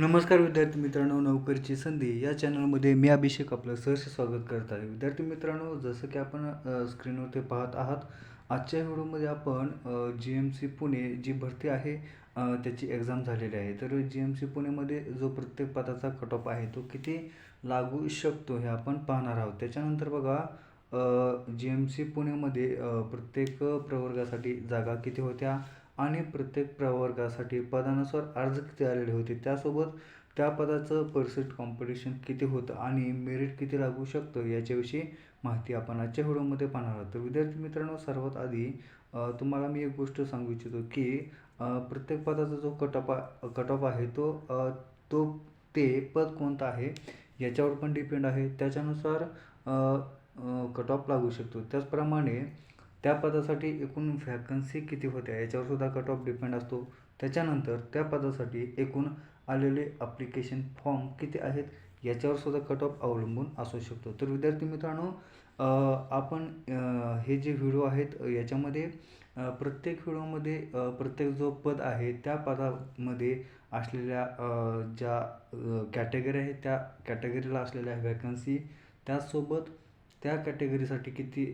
नमस्कार विद्यार्थी मित्रांनो नोकरीची संधी. या चॅनलमध्ये मी अभिषेक आपलं सहर्ष स्वागत करत आहे. विद्यार्थी मित्रांनो जसं की आपण स्क्रीनवर स्क्रीनवरती पाहत आहात आजच्या व्हिडिओमध्ये आपण जी एम सी पुणे जी भरती आहे त्याची एक्झाम झालेली आहे. तर जी एम सी पुणेमध्ये जो प्रत्येक पदाचा कट ऑफ आहे तो किती लागू शकतो हे आपण पाहणार आहोत. त्याच्यानंतर बघा जी एम सी पुणेमध्ये प्रत्येक प्रवर्गासाठी जागा किती होत्या? आणि प्रत्येक प्रवर्गासाठी पदानुसार अर्ज किती आलेले होते त्यासोबत त्या पदाचं पर्सेंट कॉम्पिटिशन किती होतं आणि मेरिट किती लागू शकतं याच्याविषयी माहिती आपण आजच्या व्हिडिओमध्ये पाहणार आहोत. तर विद्यार्थी मित्रांनो सर्वात आधी तुम्हाला मी एक गोष्ट सांगू इच्छितो की प्रत्येक पदाचा जो कटॉप कट ऑफ आहे तो तो ते पद कोणतं आहे याच्यावर पण डिपेंड आहे. त्याच्यानुसार कट ऑफ लागू शकतो. त्याचप्रमाणे त्या पदासाठी एकूण व्हॅकन्सी किती होत्या? याच्यावर सुद्धा कट ऑफ डिपेंड असतो. त्याच्यानंतर त्या पदासाठी एकूण आलेले अप्लिकेशन फॉर्म किती आहेत? याच्यावर सुद्धा कट ऑफ अवलंबून असू शकतो. तर विद्यार्थी मित्रांनो आपण हे जे व्हिडिओ आहेत याच्यामध्ये प्रत्येक व्हिडिओमध्ये प्रत्येक जो पद आहे त्या पदामध्ये असलेल्या ज्या कॅटेगरी आहेत त्या कॅटेगरीला असलेल्या व्हॅकन्सी त्याचसोबत त्या कॅटेगरीसाठी किती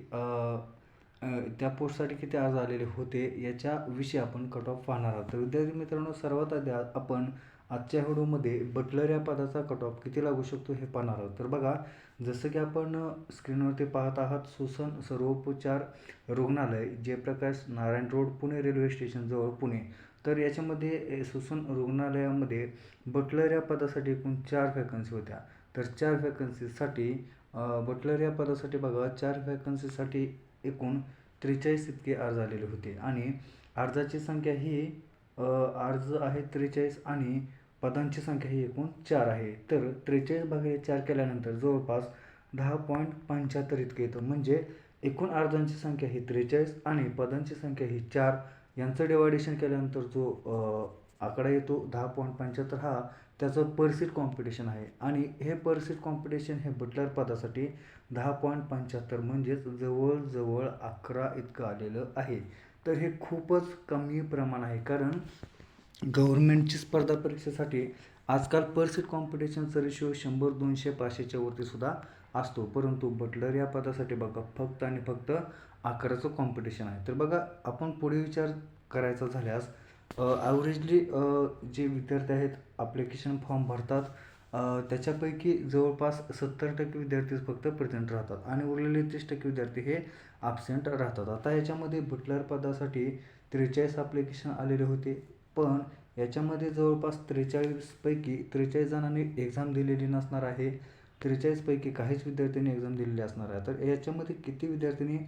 त्या पोस्टसाठी किती अर्ज आलेले होते याच्याविषयी आपण कट ऑफ पाहणार आहोत. तर विद्यार्थी मित्रांनो सर्वात आधी आपण आजच्या व्हिडिओमध्ये बटलर या पदाचा कट ऑफ किती लागू शकतो हे पाहणार आहोत. तर बघा जसं की आपण स्क्रीनवरती पाहत आहात सुसन सर्वोपचार रुग्णालय जयप्रकाश नारायण रोड पुणे रेल्वे स्टेशनजवळ पुणे. तर याच्यामध्ये सुसन रुग्णालयामध्ये बटलर या पदासाठी एकूण चार व्हॅकन्सी होत्या. तर चार व्हॅकन्सीसाठी बटलर या पदासाठी बघा चार व्हॅकन्सीसाठी एकूण त्रेचाळीस इतके अर्ज आलेले होते. आणि अर्जाची संख्या ही अर्ज आहे त्रेचाळीस आणि पदांची संख्या ही एकूण चार आहे. तर त्रेचाळीस भागिले चार केल्यानंतर जवळपास दहा पॉईंट पंच्याहत्तर इतके येतं. म्हणजे एकूण अर्जांची संख्या ही त्रेचाळीस आणि पदांची संख्या ही चार. यांचं डिवायडेशन केल्यानंतर जो आकडा येतो दहा पॉईंट पंच्याहत्तर हा त्याचं परसीट कॉम्पिटिशन आहे. आणि हे परसीट कॉम्पिटिशन हे बटलर पदासाठी दहा पॉईंट पंच्याहत्तर म्हणजेच जवळजवळ अकरा इतकं आलेलं आहे. तर हे खूपच कमी प्रमाण आहे. कारण गव्हर्नमेंटची स्पर्धा परीक्षेसाठी आजकाल परसीट कॉम्पिटिशनचा रेशिओ शंभर दोनशे पाचशेच्या वरतीसुद्धा असतो. परंतु बटलर या पदासाठी बघा फक्त आणि फक्त अकराचं कॉम्पिटिशन आहे. तर बघा आपण पुढे विचार करायचा झाल्यास ॲव्हरेजली जे विद्यार्थी आहेत ॲप्लिकेशन फॉर्म भरतात. त्याच्यापैकी जवळपास सत्तर टक्के विद्यार्थीच फक्त प्रेझेंट राहतात आणि उरलेले तीस टक्के विद्यार्थी हे ॲबसेंट राहतात. आता याच्यामध्ये बटलर पदासाठी त्रेचाळीस ॲप्लिकेशन आलेले होते पण याच्यामध्ये जवळपास त्रेचाळीसपैकी त्रेचाळीस जणांनी एक्झाम दिलेली नसणार आहे. त्रेचाळीसपैकी काहीच विद्यार्थ्यांनी एक्झाम दिलेली असणार आहे. तर याच्यामध्ये किती विद्यार्थ्यांनी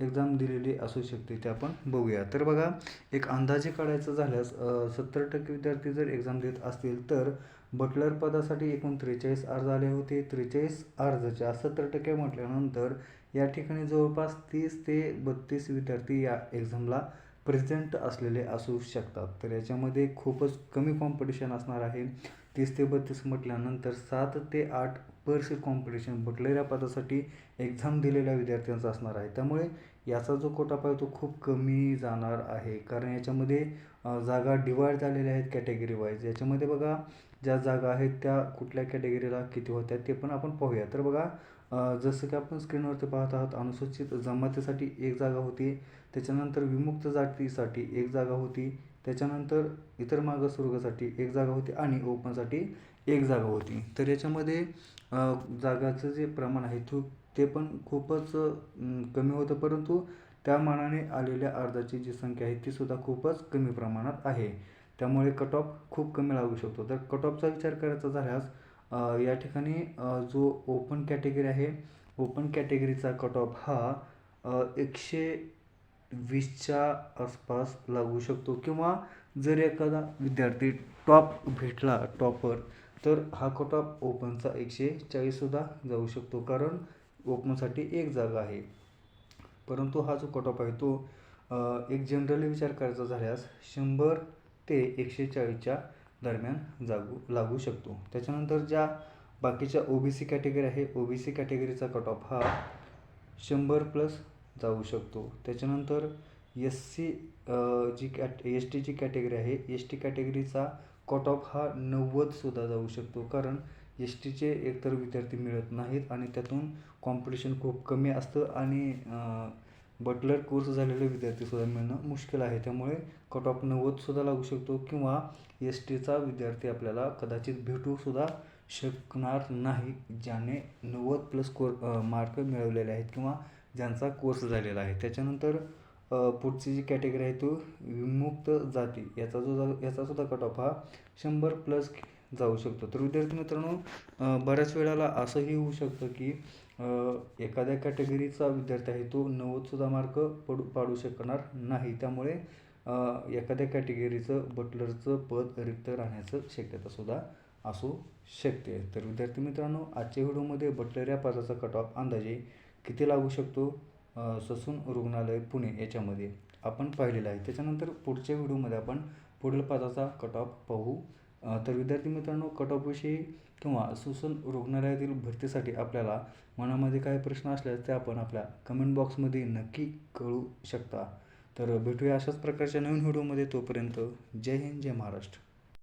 एक्झाम दिलेली असू शकते ते आपण बघूया. तर बघा एक अंदाजे काढायचं झाल्यास सत्तर टक्के विद्यार्थी जर एक्झाम देत असतील तर बटलर पदासाठी एकूण त्रेचाळीस अर्ज आले होते. त्रेचाळीस अर्जाच्या सत्तर टक्के म्हटल्यानंतर या ठिकाणी जवळपास तीस ते बत्तीस विद्यार्थी या एक्झामला प्रेझेंट असलेले असू शकतात. तर याच्यामध्ये खूपच कमी कॉम्पिटिशन असणार आहे. तीस ते बत्तीस म्हटल्यानंतर सात ते आठ पर सीट कॉम्पिटिशन बटलर या पदासाठी एक्झाम दिलेल्या विद्यार्थ्यांचा असणार आहे. त्यामुळे याचा जो कोटा आहे तो खूप कमी जाणार आहे. कारण याच्यामध्ये जागा डिवाईड झालेल्या आहेत कॅटेगरी वाईज याच्यामध्ये बघा ज्या जागा आहेत त्या कुठल्या कॅटेगरीला किती होत्या ते पण आपण पाहूया. तर बघा जसं की आपण स्क्रीनवरती पाहत आहात अनुसूचित जमातीसाठी एक जागा होती. त्याच्यानंतर विमुक्त जातीसाठी एक जागा होती. त्याच्यानंतर इतर मागासवर्गासाठी एक जागा होती आणि ओपनसाठी एक जागा होती. तर याच्यामध्ये जागाचं जे प्रमाण आहे तो ते पण खूपच कमी होतं. परंतु त्या मानाने आलेल्या अर्जाची जी संख्या आहे ती सुद्धा खूपच कमी प्रमाणात आहे. त्यामुळे कट ऑफ खूप कमी लागू शकतो. तर कट ऑफचा विचार करायचा झाल्यास या ठिकाणी जो ओपन कॅटेगरी आहे ओपन कॅटेगरीचा कट ऑफ हा एकशे वीसच्या आसपास लागू शकतो. किंवा जर एखादा विद्यार्थी टॉप भेटला टॉपर तर हा कट ओपनचा एकशे चाळीससुद्धा जाऊ शकतो कारण ओपनसाठी एक जागा आहे. परंतु हा जो कटॉप आहे तो एक जनरली विचार करायचा झाल्यास शंभर ते एकशे चाळीसच्या दरम्यान जागू लागू शकतो. त्याच्यानंतर ज्या बाकीच्या ओ बी सी कॅटेगरी आहे ओ बी सी कॅटेगरीचा कट ऑफ हा शंभर प्लस जाऊ शकतो. त्याच्यानंतर एस सी जी कॅट एस टीची कॅटेगरी आहे एस टी कॅटेगरीचा कट ऑफ हा नव्वदसुद्धा जाऊ शकतो. कारण एस टीचे एकतर विद्यार्थी मिळत नाहीत आणि त्यातून कॉम्पिटिशन खूप कमी असतं आणि बटलर कोर्स झालेले विद्यार्थीसुद्धा मिळणं मुश्किल आहे. त्यामुळे कट ऑफ नव्वदसुद्धा लागू शकतो किंवा एस टीचा विद्यार्थी आपल्याला कदाचित भेटूसुद्धा शकणार नाही ज्याने नव्वद प्लस कोर मार्क मिळवलेले आहेत किंवा ज्यांचा कोर्स झालेला आहे. त्याच्यानंतर पुढची जी कॅटेगरी आहे तो विमुक्त जाती. याचा जो जा याचासुद्धा कट ऑफ हा शंभर प्लस जाऊ शकतो. तर विद्यार्थी मित्रांनो बऱ्याच वेळेला असंही होऊ शकतं की एखाद्या कॅटेगरीचा विद्यार्थी आहे तो नव्वदसुद्धा मार्क पडू पाडू शकणार नाही. त्यामुळे एखाद्या कॅटेगरीचं बटलरचं पद रिक्त राहण्याचं शक्यतासुद्धा असू शकते. तर विद्यार्थी मित्रांनो आजच्या व्हिडिओमध्ये बटलर या पदाचा कट ऑफ अंदाजे किती लागू शकतो? ससून रुग्णालय पुणे याच्यामध्ये. आपण पाहिलेलं आहे. त्याच्यानंतर पुढच्या व्हिडिओमध्ये आपण पुढील पदाचा कट ऑफ पाहू. तर विद्यार्थी मित्रांनो कट ऑफविषयी किंवा ससून रुग्णालयातील भरतीसाठी आपल्याला मनामध्ये काही प्रश्न असल्यास ते आपण आपल्या कमेंट बॉक्समध्ये नक्की कळू शकता. तर भेटूया अशाच प्रकारच्या नवीन व्हिडिओमध्ये. तोपर्यंत जय हिंद जय महाराष्ट्र.